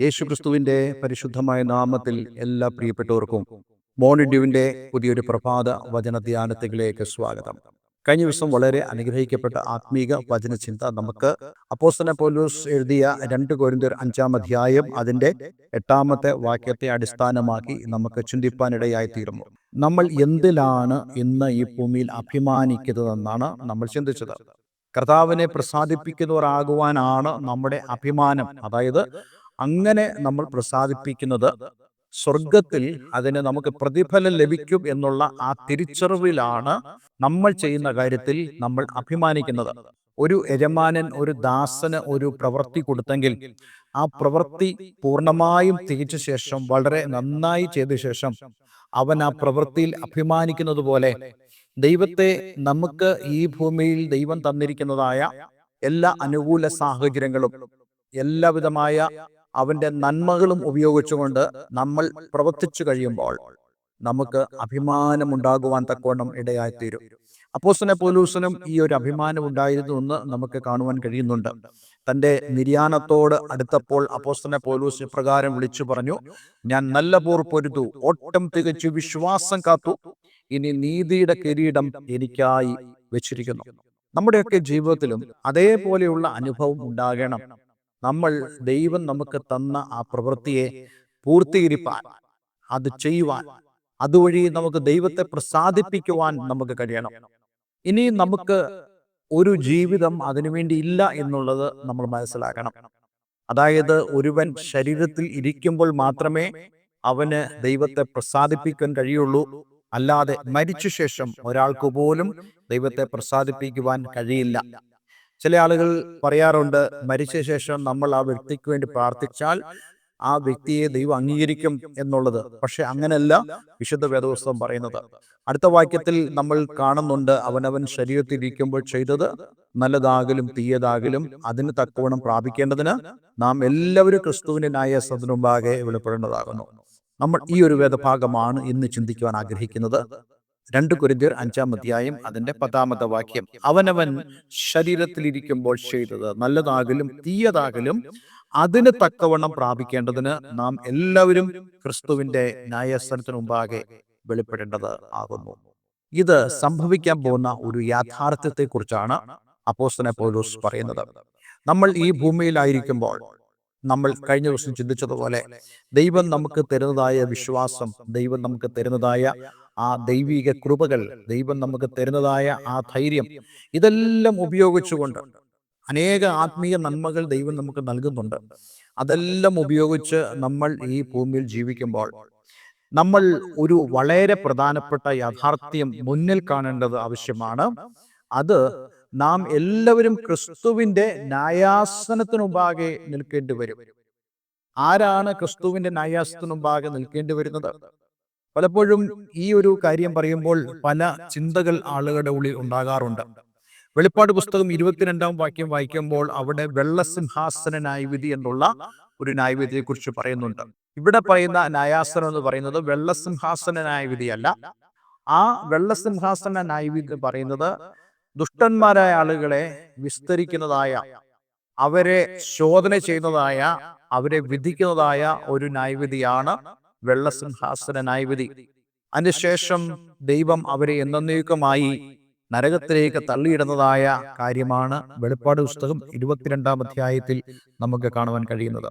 യേശുക്രിസ്തുവിന്റെ പരിശുദ്ധമായ നാമത്തിൽ എല്ലാ പ്രിയപ്പെട്ടവർക്കും മോണിഡ്യുവിന്റെ പുതിയൊരു പ്രഭാത വചന ധ്യാനത്തിലേക്ക് സ്വാഗതം. കഴിഞ്ഞ ദിവസം വളരെ അനുഗ്രഹിക്കപ്പെട്ട ആത്മീക വചനചിന്ത നമുക്ക് അപ്പോസ്തല പൗലോസ് എഴുതിയ രണ്ട് കോരിന്തർ അഞ്ചാം അധ്യായം അതിന്റെ എട്ടാമത്തെ വാക്യത്തെ അടിസ്ഥാനമാക്കി നമുക്ക് ചിന്തിപ്പാനിടയായി തീർന്നു നമ്മൾ എന്തിലാണ് ഇന്ന് ഈ ഭൂമിയിൽ അഭിമാനിക്കുന്നതെന്നാണ് നമ്മൾ ചിന്തിച്ചത്. കർത്താവിനെ പ്രസാദിപ്പിക്കുന്നവരാകുവാനാണ് നമ്മുടെ അഭിമാനം. അതായത് അങ്ങനെ നമ്മൾ പ്രസാദിപ്പിക്കുന്നത് സ്വർഗത്തിൽ അതിന് നമുക്ക് പ്രതിഫലം ലഭിക്കും എന്നുള്ള ആ തിരിച്ചറിവിലാണ് നമ്മൾ ചെയ്യുന്ന കാര്യത്തിൽ നമ്മൾ അഭിമാനിക്കുന്നത്. ഒരു യജമാനൻ ഒരു ദാസന് ഒരു പ്രവൃത്തി കൊടുത്തെങ്കിൽ ആ പ്രവൃത്തി പൂർണമായും തികച്ച ശേഷം വളരെ നന്നായി ചെയ്ത ശേഷം അവൻ ആ പ്രവൃത്തിയിൽ അഭിമാനിക്കുന്നത് പോലെ ദൈവത്തെ നമുക്ക് ഈ ഭൂമിയിൽ ദൈവം തന്നിരിക്കുന്നതായ എല്ലാ അനുകൂല സാഹചര്യങ്ങളും എല്ലാവിധമായ അവന്റെ നന്മകളും ഉപയോഗിച്ചുകൊണ്ട് നമ്മൾ പ്രവർത്തിച്ചു കഴിയുമ്പോൾ നമുക്ക് അഭിമാനമുണ്ടാകുവാൻ തക്കവണ്ണം ഇടയായിത്തീരും. അപ്പോസിനെ പോലൂസനും ഈ ഒരു അഭിമാനം ഉണ്ടായിരുന്നു എന്ന് നമുക്ക് കാണുവാൻ കഴിയുന്നുണ്ട്. തന്റെ നിര്യാണത്തോട് അടുത്തപ്പോൾ അപ്പോസ്തനെ പോലൂസ് പ്രകാരം വിളിച്ചു പറഞ്ഞു ഞാൻ നല്ല പോർ പൊരുതു ഓട്ടം തികച്ചു വിശ്വാസം കാത്തു. ഇനി നീതിയുടെ കിരീടം എനിക്കായി വെച്ചിരിക്കുന്നു. നമ്മുടെയൊക്കെ ജീവിതത്തിലും അതേപോലെയുള്ള അനുഭവം ഉണ്ടാകണം. നമ്മൾ ദൈവം നമുക്ക് തന്ന ആ പ്രവൃത്തിയെ പൂർത്തീകരിപ്പാൻ അത് ചെയ്യുവാൻ അതുവഴി നമുക്ക് ദൈവത്തെ പ്രസാദിപ്പിക്കുവാൻ നമുക്ക് കഴിയണം. ഇനി നമുക്ക് ഒരു ജീവിതം അതിനുവേണ്ടി ഇല്ല എന്നുള്ളത് നമ്മൾ മനസ്സിലാക്കണം. അതായത് ഒരുവൻ ശരീരത്തിൽ ഇരിക്കുമ്പോൾ മാത്രമേ അവന് ദൈവത്തെ പ്രസാദിപ്പിക്കാൻ കഴിയുള്ളൂ. അല്ലാതെ മരിച്ച ശേഷം ഒരാൾക്ക് പോലും ദൈവത്തെ പ്രസാദിപ്പിക്കുവാൻ കഴിയില്ല. ചില ആളുകൾ പറയാറുണ്ട് മരിച്ച ശേഷം നമ്മൾ ആ വ്യക്തിക്ക് വേണ്ടി പ്രാർത്ഥിച്ചാൽ ആ വ്യക്തിയെ ദൈവം അംഗീകരിക്കും എന്നുള്ളത്. പക്ഷെ അങ്ങനെയല്ല വിശുദ്ധ വേദപുസ്തകം പറയുന്നത്. അടുത്ത വാക്യത്തിൽ നമ്മൾ കാണുന്നുണ്ട് അവനവൻ ശരീരത്തിൽ ഇരിക്കുമ്പോൾ ചെയ്തത് നല്ലതാകലും തീയതാകലും അതിന് തക്കവണ്ണം പ്രാപിക്കേണ്ടതിന് നാം എല്ലാവരും ക്രിസ്തുവിന്റെ ന്യായസത്തിനു മുമ്പാകെ വെളിപ്പെടേണ്ടതാകുന്നു നമ്മൾ ഈ ഒരു വേദഭാഗമാണ് ഇന്ന് ചിന്തിക്കുവാൻ ആഗ്രഹിക്കുന്നത്. രണ്ട് കുരിന്തിയർ അഞ്ചാം അധ്യായം അതിന്റെ പത്താമത്തെ വാക്യം. അവനവൻ ശരീരത്തിലിരിക്കുമ്പോൾ ചെയ്തത് നല്ലതാകലും തീയതാകലും അതിന് തക്കവണ്ണം പ്രാപിക്കേണ്ടതിന് നാം എല്ലാവരും ക്രിസ്തുവിന്റെ ന്യായസ്ഥലത്തിന് മുമ്പാകെ വെളിപ്പെടേണ്ടത് ആകുന്നു. ഇത് സംഭവിക്കാൻ പോകുന്ന ഒരു യാഥാർത്ഥ്യത്തെ കുറിച്ചാണ് അപ്പോസ്തനെ പോലൂസ് പറയുന്നത്. നമ്മൾ ഈ ഭൂമിയിലായിരിക്കുമ്പോൾ നമ്മൾ കഴിഞ്ഞ ദിവസം ചിന്തിച്ചതുപോലെ ദൈവം നമുക്ക് തരുന്നതായ വിശ്വാസം ദൈവം നമുക്ക് തരുന്നതായ ആ ദൈവിക കൃപകൾ ദൈവം നമുക്ക് തരുന്നതായ ആ ധൈര്യം ഇതെല്ലാം ഉപയോഗിച്ചുകൊണ്ട് അനേക ആത്മീയ നന്മകൾ ദൈവം നമുക്ക് നൽകുന്നുണ്ട്. അതെല്ലാം ഉപയോഗിച്ച് നമ്മൾ ഈ ഭൂമിയിൽ ജീവിക്കുമ്പോൾ നമ്മൾ ഒരു വളരെ പ്രധാനപ്പെട്ട യാഥാർത്ഥ്യം മുന്നിൽ കാണേണ്ടത് ആവശ്യമാണ്. അത് നാം എല്ലാവരും ക്രിസ്തുവിന്റെ ന്യായാസനത്തിനുമ്പാകെ നിൽക്കേണ്ടി വരും. ആരാണ് ക്രിസ്തുവിന്റെ ന്യായാസനത്തിനുമ്പാകെ നിൽക്കേണ്ടി വരുന്നത്? പലപ്പോഴും ഈ ഒരു കാര്യം പറയുമ്പോൾ പല ചിന്തകൾ ആളുകളുടെ ഉള്ളിൽ ഉണ്ടാകാറുണ്ട്. വെളിപ്പാട് പുസ്തകം ഇരുപത്തിരണ്ടാം വാക്യം വായിക്കുമ്പോൾ അവിടെ വെള്ളസിംഹാസന ന്യായവിധി എന്നുള്ള ഒരു ന്യായവിധിയെ കുറിച്ച് പറയുന്നുണ്ട്. ഇവിടെ പറയുന്ന ന്യായാസനം എന്ന് പറയുന്നത് വെള്ളസിംഹാസന ന്യായവിധിയല്ല ആ വെള്ളസിംഹാസന ന്യായവിധി പറയുന്നത് ദുഷ്ടന്മാരായ ആളുകളെ വിസ്തരിക്കുന്നതായ അവരെ ശോധന ചെയ്യുന്നതായ അവരെ വിധിക്കുന്നതായ ഒരു ന്യായവിധിയാണ് വെള്ളസിംഹാസന വിധി അതിനുശേഷം ദൈവം അവരെ എന്നേക്കുമായി നരകത്തിലേക്ക് തള്ളിയിടുന്നതായ കാര്യമാണ് വെളിപ്പാട് പുസ്തകം ഇരുപത്തിരണ്ടാം അധ്യായത്തിൽ നമുക്ക് കാണുവാൻ കഴിയുന്നത്.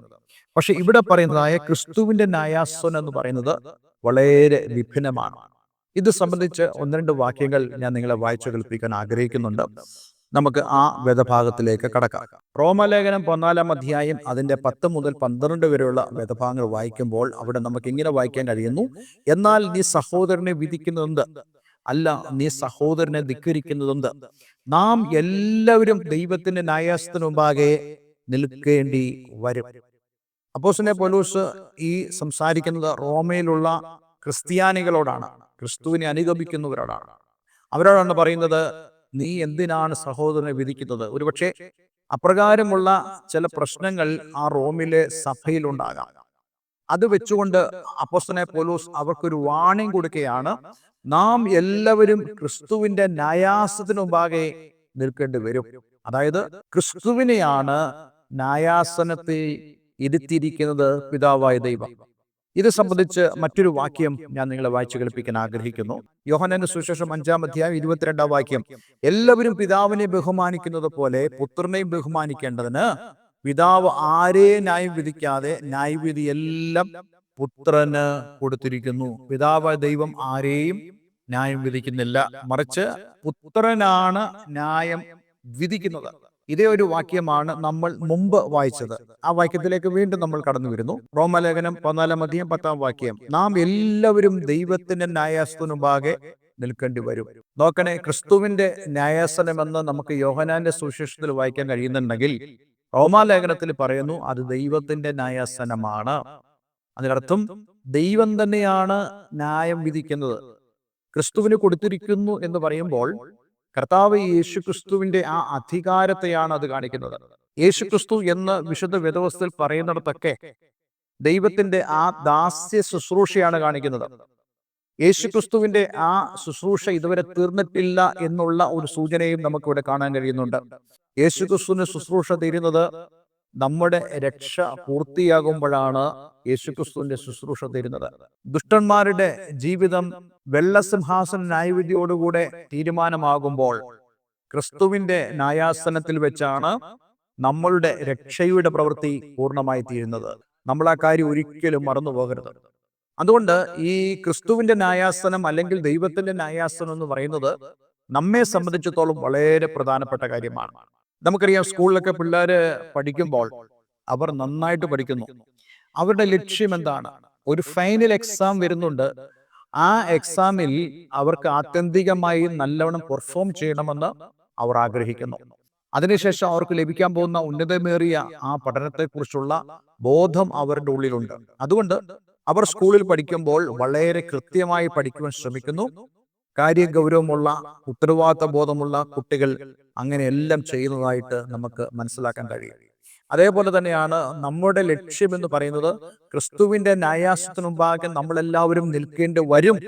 പക്ഷെ ഇവിടെ പറയുന്നതായ ക്രിസ്തുവിന്റെ ന്യായാസനം എന്ന് പറയുന്നത് വളരെ വിഭിന്നമാണ്. ഇത് സംബന്ധിച്ച് ഒന്ന് രണ്ട് വാക്യങ്ങൾ ഞാൻ നിങ്ങളെ വായിച്ചു കേൾപ്പിക്കാൻ ആഗ്രഹിക്കുന്നുണ്ട്. നമുക്ക് ആ വേദഭാഗത്തിലേക്ക് കടക്കാം. റോമലേഖനം പതിനാലാം അധ്യായം അതിന്റെ പത്ത് മുതൽ പന്ത്രണ്ട് വരെയുള്ള വേദഭാഗങ്ങൾ വായിക്കുമ്പോൾ അവിടെ നമുക്ക് ഇങ്ങനെ വായിക്കാൻ കഴിയുന്നു എന്നാൽ നീ സഹോദരനെ വിധിക്കുന്നതെന്ത്? അല്ല നീ സഹോദരനെ ധിക്കരിക്കുന്നതെന്ത്? നാം എല്ലാവരും ദൈവത്തിന്റെ ന്യായാസത്തിന് മുമ്പാകെ നിൽക്കേണ്ടി വരും. അപ്പോസിനെ പോലൂസ് ഈ സംസാരിക്കുന്നത് റോമയിലുള്ള ക്രിസ്ത്യാനികളോടാണ് ക്രിസ്തുവിനെ അനുഗമിക്കുന്നവരോടാണ്. അവരോടാണ് പറയുന്നത് നീ എന്തിനാണ് സഹോദരനെ വിധിക്കുന്നത്? ഒരുപക്ഷെ അപ്രകാരമുള്ള ചില പ്രശ്നങ്ങൾ ആ റോമിലെ സഭയിലുണ്ടാകാം. അത് വെച്ചുകൊണ്ട് അപ്പോസ്തനെ പോലൂസ് അവർക്കൊരു വാണിംഗ് കൊടുക്കുകയാണ്. നാം എല്ലാവരും ക്രിസ്തുവിന്റെ ന്യായാസത്തിന് മുമ്പാകെ നിൽക്കേണ്ടി വരും. അതായത് ക്രിസ്തുവിനെയാണ് ന്യായാസനത്തെ ഇരുത്തിയിരിക്കുന്നത് പിതാവായ ദൈവം. ഇത് സംബന്ധിച്ച് മറ്റൊരു വാക്യം ഞാൻ നിങ്ങളെ വായിച്ചു കേൾപ്പിക്കാൻ ആഗ്രഹിക്കുന്നു. യോഹനന്റെ സുശേഷം അഞ്ചാം അധ്യായം ഇരുപത്തിരണ്ടാം വാക്യം എല്ലാവരും പിതാവിനെ ബഹുമാനിക്കുന്നത് പോലെ പുത്രനെയും ബഹുമാനിക്കേണ്ടതിന് പിതാവ് ആരെ ന്യായം വിധിക്കാതെ ന്യായവിധി എല്ലാം പുത്രന് കൊടുത്തിരിക്കുന്നു. പിതാവ് ദൈവം ആരെയും ന്യായം വിധിക്കുന്നില്ല. മറിച്ച് പുത്രനാണ് ന്യായം വിധിക്കുന്നത്. ഇതേ ഒരു വാക്യമാണ് നമ്മൾ മുമ്പ് വായിച്ചത്. ആ വാക്യത്തിലേക്ക് വീണ്ടും നമ്മൾ കടന്നു വരുന്നു റോമലേഖനം പതിനാലാം അധികം പത്താം വാക്യം. നാം എല്ലാവരും ദൈവത്തിന്റെ ന്യായാസനമുമ്പാകെ നിൽക്കേണ്ടി വരും. നോക്കണേ ക്രിസ്തുവിന്റെ ന്യായാസനമെന്ന് നമുക്ക് യോഹനാന്റെ സുശേഷത്തിൽ വായിക്കാൻ കഴിയുന്നുണ്ടെങ്കിൽ റോമാലേഖനത്തിൽ പറയുന്നു അത് ദൈവത്തിന്റെ ന്യായാസനമാണ്. അതിനർത്ഥം ദൈവം തന്നെയാണ് ന്യായം വിധിക്കുന്നത്. ക്രിസ്തുവിന് കൊടുത്തിരിക്കുന്നു എന്ന് പറയുമ്പോൾ കർത്താവ് യേശു ക്രിസ്തുവിന്റെ ആ അധികാരത്തെയാണ് അത് കാണിക്കുന്നത്. യേശുക്രിസ്തു എന്ന് വിശുദ്ധ വേദവസ്ഥയിൽ പറയുന്നിടത്തൊക്കെ ദൈവത്തിന്റെ ആ ദാസ്യ ശുശ്രൂഷയാണ് കാണിക്കുന്നത്. യേശു ക്രിസ്തുവിന്റെ ആ ശുശ്രൂഷ ഇതുവരെ തീർന്നിട്ടില്ല എന്നുള്ള ഒരു സൂചനയും നമുക്കിവിടെ കാണാൻ കഴിയുന്നുണ്ട്. യേശു ക്രിസ്തുവിന് ശുശ്രൂഷ തീരുന്നത് നമ്മുടെ രക്ഷ പൂർത്തിയാകുമ്പോഴാണ് യേശുക്രിസ്തുവിന്റെ ശുശ്രൂഷ തരുന്നത്. ദുഷ്ടന്മാരുടെ ജീവിതം വെള്ളസിംഹാസന ന്യായവിധിയോടുകൂടെ തീരുമാനമാകുമ്പോൾ ക്രിസ്തുവിന്റെ ന്യായാസനത്തിൽ വെച്ചാണ് നമ്മളുടെ രക്ഷയുടെ പ്രവൃത്തി പൂർണമായി തീരുന്നത്. നമ്മൾ ആ കാര്യം ഒരിക്കലും മറന്നു പോകരുത്. അതുകൊണ്ട് ഈ ക്രിസ്തുവിന്റെ ന്യായാസനം അല്ലെങ്കിൽ ദൈവത്തിന്റെ ന്യായാസനം എന്ന് പറയുന്നത് നമ്മെ സംബന്ധിച്ചിടത്തോളം വളരെ പ്രധാനപ്പെട്ട കാര്യമാണ്. നമുക്കറിയാം സ്കൂളിലൊക്കെ പിള്ളേർ പഠിക്കുമ്പോൾ അവർ നന്നായിട്ട് പഠിക്കുന്നു. അവരുടെ ലക്ഷ്യം എന്താണ്? ഒരു ഫൈനൽ എക്സാം വരുന്നുണ്ട്. ആ എക്സാമിൽ അവർക്ക് ആത്യന്തികമായി നല്ലവണ്ണം പെർഫോം ചെയ്യണമെന്ന് അവർ ആഗ്രഹിക്കുന്നു. അതിനുശേഷം അവർക്ക് ലഭിക്കാൻ പോകുന്ന ഉന്നതമേറിയ ആ പഠനത്തെക്കുറിച്ചുള്ള ബോധം അവരുടെ ഉള്ളിലുണ്ട്. അതുകൊണ്ട് അവർ സ്കൂളിൽ പഠിക്കുമ്പോൾ വളരെ കൃത്യമായി പഠിക്കുവാൻ ശ്രമിക്കുന്നു. കാര്യഗൗരവമുള്ള ഉത്തരവാദിത്ത ബോധമുള്ള കുട്ടികൾ അങ്ങനെയെല്ലാം ചെയ്യുന്നതായിട്ട് നമുക്ക് മനസ്സിലാക്കാൻ കഴിയും. അതേപോലെ തന്നെയാണ് നമ്മുടെ ലക്ഷ്യം എന്ന് പറയുന്നത് ക്രിസ്തുവിന്റെ ന്യായാസത്തിന് മുമ്പാകെ നമ്മളെല്ലാവരും നിൽക്കേണ്ടി വരും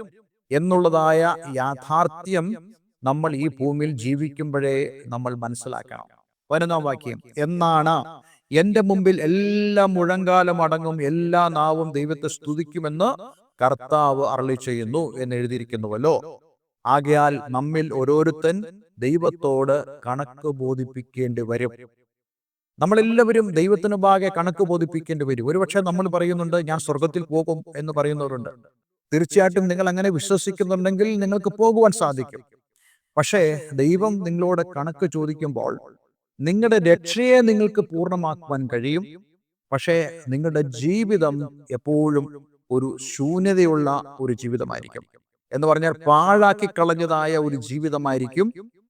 എന്നുള്ളതായ യാഥാർത്ഥ്യം നമ്മൾ ഈ ഭൂമിയിൽ ജീവിക്കുമ്പോഴേ നമ്മൾ മനസ്സിലാക്കണം. പതിനൊന്നാം വാക്യം. എന്നാണ് എന്റെ മുമ്പിൽ എല്ലാ മുഴങ്കാലം അടങ്ങും എല്ലാ നാവും ദൈവത്തെ സ്തുതിക്കുമെന്ന് കർത്താവ് അരളി ചെയ്യുന്നു എന്ന് എഴുതിയിരിക്കുന്നുവല്ലോ. ആകയാൽ നമ്മിൽ ഓരോരുത്തൻ ദൈവത്തോട് കണക്ക് ബോധിപ്പിക്കേണ്ടി വരും. നമ്മളെല്ലാവരും ദൈവത്തിന് പാകെ കണക്ക് ബോധിപ്പിക്കേണ്ടി വരും. ഒരുപക്ഷെ നമ്മൾ പറയുന്നുണ്ട് ഞാൻ സ്വർഗത്തിൽ പോകും എന്ന് പറയുന്നവരുണ്ട് തീർച്ചയായിട്ടും നിങ്ങൾ അങ്ങനെ വിശ്വസിക്കുന്നുണ്ടെങ്കിൽ നിങ്ങൾക്ക് പോകുവാൻ സാധിക്കും. പക്ഷേ ദൈവം നിങ്ങളോട് കണക്ക് ചോദിക്കുമ്പോൾ നിങ്ങളുടെ രക്ഷയെ നിങ്ങൾക്ക് പൂർണമാക്കുവാൻ കഴിയും. പക്ഷേ നിങ്ങളുടെ ജീവിതം എപ്പോഴും ഒരു ശൂന്യതയുള്ള ഒരു ജീവിതമായിരിക്കും. എന്ന് പറഞ്ഞാൽ പാഴാക്കി കളഞ്ഞതായ ഒരു ജീവിതമായിരിക്കും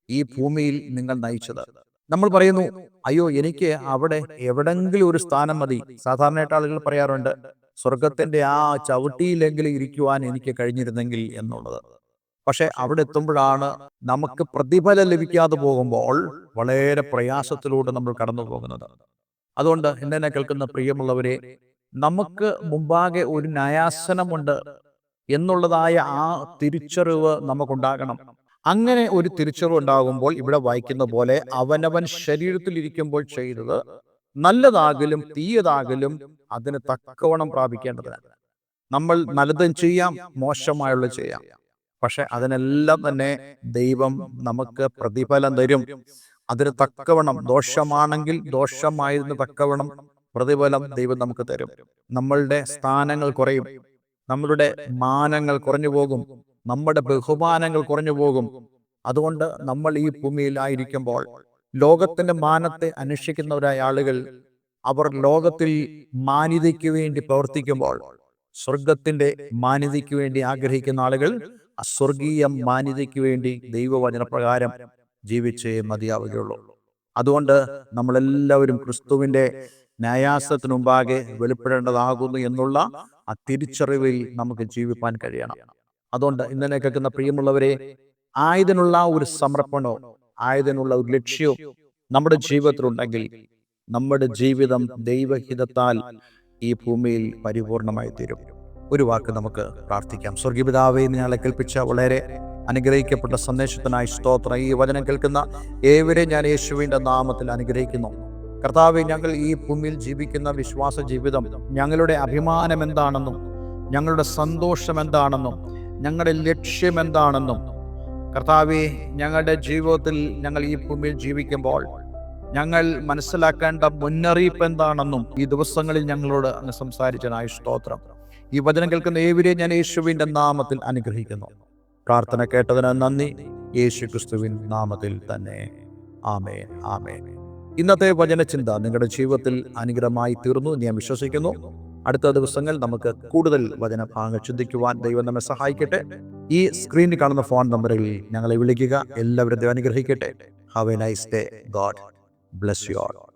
ഈ ഭൂമിയിൽ നിങ്ങൾ നയിച്ചത്. നമ്മൾ പറയുന്നു അയ്യോ എനിക്ക് അവിടെ എവിടെങ്കിലും ഒരു സ്ഥാനം മതി. സാധാരണയായിട്ട് ആളുകൾ പറയാറുണ്ട് സ്വർഗത്തിന്റെ ആ ചവിട്ടിയിലെങ്കിലും ഇരിക്കുവാൻ എനിക്ക് കഴിഞ്ഞിരുന്നെങ്കിൽ എന്നുള്ളത്. പക്ഷെ അവിടെ എത്തുമ്പോഴാണ് നമുക്ക് പ്രതിഫലം ലഭിക്കാതെ പോകുമ്പോൾ വളരെ പ്രയാസത്തിലൂടെ നമ്മൾ കടന്നു പോകുന്നത്. അതുകൊണ്ട് എന്നെ കേൾക്കുന്ന പ്രിയമുള്ളവരെ നമുക്ക് മുമ്പാകെ ഒരു ന്യായാസനമുണ്ട്. എന്നുള്ളതായ ആ തിരിച്ചറിവ് നമുക്കുണ്ടാകണം. അങ്ങനെ ഒരു തിരിച്ചറിവ് ഉണ്ടാകുമ്പോൾ ഇവിടെ വായിക്കുന്ന പോലെ അവനവൻ ശരീരത്തിൽ ഇരിക്കുമ്പോൾ ചെയ്തത് നല്ലതാകലും തീയതാകലും അതിന് തക്കവണ്ണം പ്രാപിക്കേണ്ടതാണ് നമ്മൾ നല്ലതും ചെയ്യാം മോശമായുള്ള ചെയ്യാം. പക്ഷെ അതിനെല്ലാം തന്നെ ദൈവം നമുക്ക് പ്രതിഫലം തരും. അതിന് തക്കവണ്ണം ദോഷമാണെങ്കിൽ ദോഷമായതിന് തക്കവണ്ണം പ്രതിഫലം ദൈവം നമുക്ക് തരും. നമ്മളുടെ സ്ഥാനങ്ങൾ കുറയും. നമ്മളുടെ മാനങ്ങൾ കുറഞ്ഞു പോകും നമ്മുടെ ബഹുമാനങ്ങൾ കുറഞ്ഞു പോകും. അതുകൊണ്ട് നമ്മൾ ഈ ഭൂമിയിലായിരിക്കുമ്പോൾ ലോകത്തിന്റെ മാനത്തെ അന്വേഷിക്കുന്നവരായ ആളുകൾ അവർ ലോകത്തിൽ മാന്യതയ്ക്ക് വേണ്ടി പ്രവർത്തിക്കുമ്പോൾ സ്വർഗത്തിന്റെ മാന്യതയ്ക്ക് വേണ്ടി ആഗ്രഹിക്കുന്ന ആളുകൾ അസ്വർഗീയ മാന്യതയ്ക്ക് വേണ്ടി ദൈവവചനപ്രകാരം ജീവിച്ചേ മതിയാവുകയുള്ളൂ. അതുകൊണ്ട് നമ്മളെല്ലാവരും ക്രിസ്തുവിന്റെ ന്യായാസത്തിനുമ്പാകെ വെളിപ്പെടേണ്ടതാകുന്നു എന്നുള്ള ആ തിരിച്ചറിവിൽ നമുക്ക് ജീവിപ്പാൻ കഴിയണം. അതുകൊണ്ട് ഇന്നലെ കേൾക്കുന്ന പ്രിയമുള്ളവരെ ആയതിനുള്ള ഒരു സമർപ്പണോ ആയതിനുള്ള ഒരു ലക്ഷ്യവും നമ്മുടെ ജീവിതത്തിലുണ്ടെങ്കിൽ നമ്മുടെ ജീവിതം ദൈവഹിതത്താൽ ഈ ഭൂമിയിൽ പരിപൂർണമായി തീരും ഒരു വാക്ക് നമുക്ക് പ്രാർത്ഥിക്കാം. സ്വർഗീപിതാവെ ഞാൻ കൽപ്പിച്ച വളരെ അനുഗ്രഹിക്കപ്പെട്ട സന്ദേശത്തിനായി സ്തോത്രം. ഈ വചനം കേൾക്കുന്ന ഏവരെ ഞാൻ യേശുവിന്റെ നാമത്തിൽ അനുഗ്രഹിക്കുന്നു. കർത്താവ് ഞങ്ങൾ ഈ ഭൂമിയിൽ ജീവിക്കുന്ന വിശ്വാസ ജീവിതം ഞങ്ങളുടെ അഭിമാനം എന്താണെന്നും ഞങ്ങളുടെ സന്തോഷം എന്താണെന്നും ഞങ്ങളുടെ ലക്ഷ്യം എന്താണെന്നും കർത്താവെ ഞങ്ങളുടെ ജീവിതത്തിൽ ഞങ്ങൾ ഈ ഭൂമിയിൽ ജീവിക്കുമ്പോൾ ഞങ്ങൾ മനസ്സിലാക്കേണ്ട മുന്നറിയിപ്പ് എന്താണെന്നും ഈ ദിവസങ്ങളിൽ ഞങ്ങളോട് അങ്ങ് സംസാരിച്ചനായ സ്തോത്രം. ഈ വചനം കേൾക്കുന്ന ഏവരെയും ഞാൻ യേശുവിന്റെ നാമത്തിൽ അനുഗ്രഹിക്കുന്നു. പ്രാർത്ഥന കേട്ടതിന് നന്ദി. യേശു ക്രിസ്തുവിൻ നാമത്തിൽ തന്നെ. ആമേൻ ആമേൻ. ഇന്നത്തെ വചനചിന്ത നിങ്ങളുടെ ജീവിതത്തിൽ അനുഗ്രഹമായി തീർന്നു ഞാൻ വിശ്വസിക്കുന്നു. അടുത്ത ദിവസങ്ങൾ നമുക്ക് കൂടുതൽ വചനഭാഗങ്ങൾ ചിന്തിക്കുവാൻ ദൈവം നമ്മെ സഹായിക്കട്ടെ. ഈ സ്ക്രീനിൽ കാണുന്ന ഫോൺ നമ്പറുകളിൽ ഞങ്ങളെ വിളിക്കുക. എല്ലാവരും അനുഗ്രഹിക്കട്ടെ. Have a nice day God bless you all